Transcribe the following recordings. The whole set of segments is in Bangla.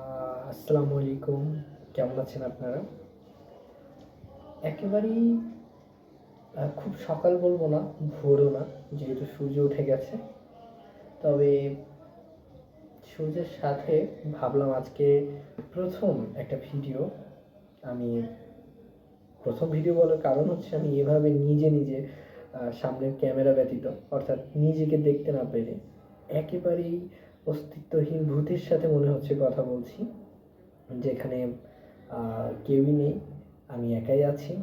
আসসালামু আলাইকুম। কেমন আছেন আপনারা? একেবারেই খুব সকাল বলব না, ভোরও না, যেহেতু সূর্য উঠে গেছে। তবে সূর্যের সাথে ভাবলাম আজকে প্রথম একটা ভিডিও। আমি প্রথম ভিডিও বলার কারণ হচ্ছে আমি এভাবে নিজে নিজে সামনের ক্যামেরা ব্যতীত, অর্থাৎ নিজেকে দেখতে না পেরে, একেবারেই অস্তিত্বহীন ভূতের সাথে মনে হচ্ছে কথা বলছি। যেখানে কেউই নেই, আমি একাই আছি।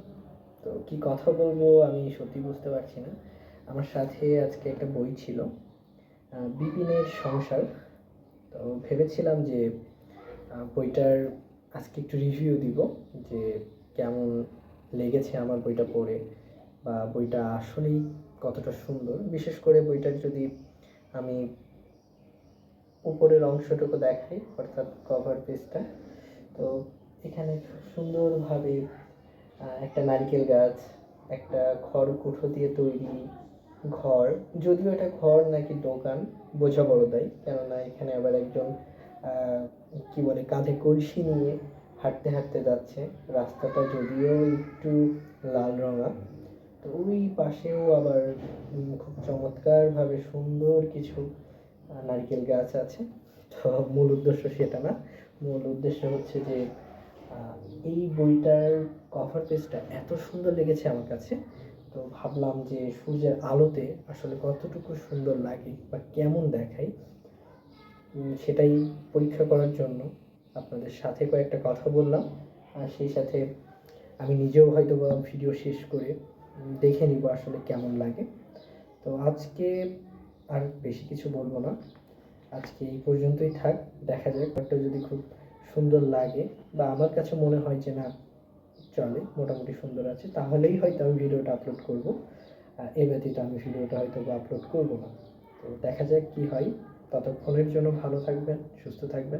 তো কি কথা বলব আমি সত্যি বুঝতে পারছি না। আমার সাথে আজকে একটা বই ছিল বিপিনের সংসার। তো ভেবেছিলাম যে বইটার আজকে একটু রিভিউ দিব, যে কেমন লেগেছে আমার বইটা পড়ে বা বইটা আসলেই কতটা সুন্দর। বিশেষ করে বইটার যদি আমি উপরের অংশটুকু দেখাই, অর্থাৎ কভার পেজটা তো এখানে সুন্দরভাবে একটা নারকেল গাছ, একটা খড় কুঠো দিয়ে তৈরি ঘর। যদিও এটা ঘর নাকি দোকান, বোঝা বড় দেয় কেননা এখানে আবার একজন কি বলে, কাঁধে কলসি নিয়ে হাঁটতে হাঁটতে যাচ্ছে। রাস্তাটা যদিও একটু লাল রঙা। তো ওই পাশেও আবার খুব চমৎকারভাবে সুন্দর কিছু নারকেল গাছ আছে। তো মূল উদ্দেশ্য সেটা না। মূল উদ্দেশ্য হচ্ছে যে এই বইটার কভার পেজটা এত সুন্দর লেগেছে আমার কাছে। তো ভাবলাম যে সূর্যের আলোতে আসলে কতটুকু সুন্দর লাগে বা কেমন দেখায় সেটাই পরীক্ষা করার জন্য আপনাদের সাথে কয়েকটা কথা বললাম। আর সেই সাথে আমি নিজেও হয়তো বা ভিডিও শেষ করে দেখে নিব আসলে কেমন লাগে। তো আজকে আর বেশি কিছু বলব না। আজকে এই পর্যন্তই থাক। দেখা যাক একটা যদি খুব সুন্দর লাগে বা আমার কাছে মনে হয় যে না, চলে, মোটামুটি সুন্দর আছে, তাহলেই হয়তো আমি ভিডিওটা আপলোড করব। এ ব্যতীত আমি ভিডিওটা হয়তো আপলোড করব না। তো দেখা যাক কি হয়। ততক্ষণের জন্য ভালো থাকবেন, সুস্থ থাকবেন।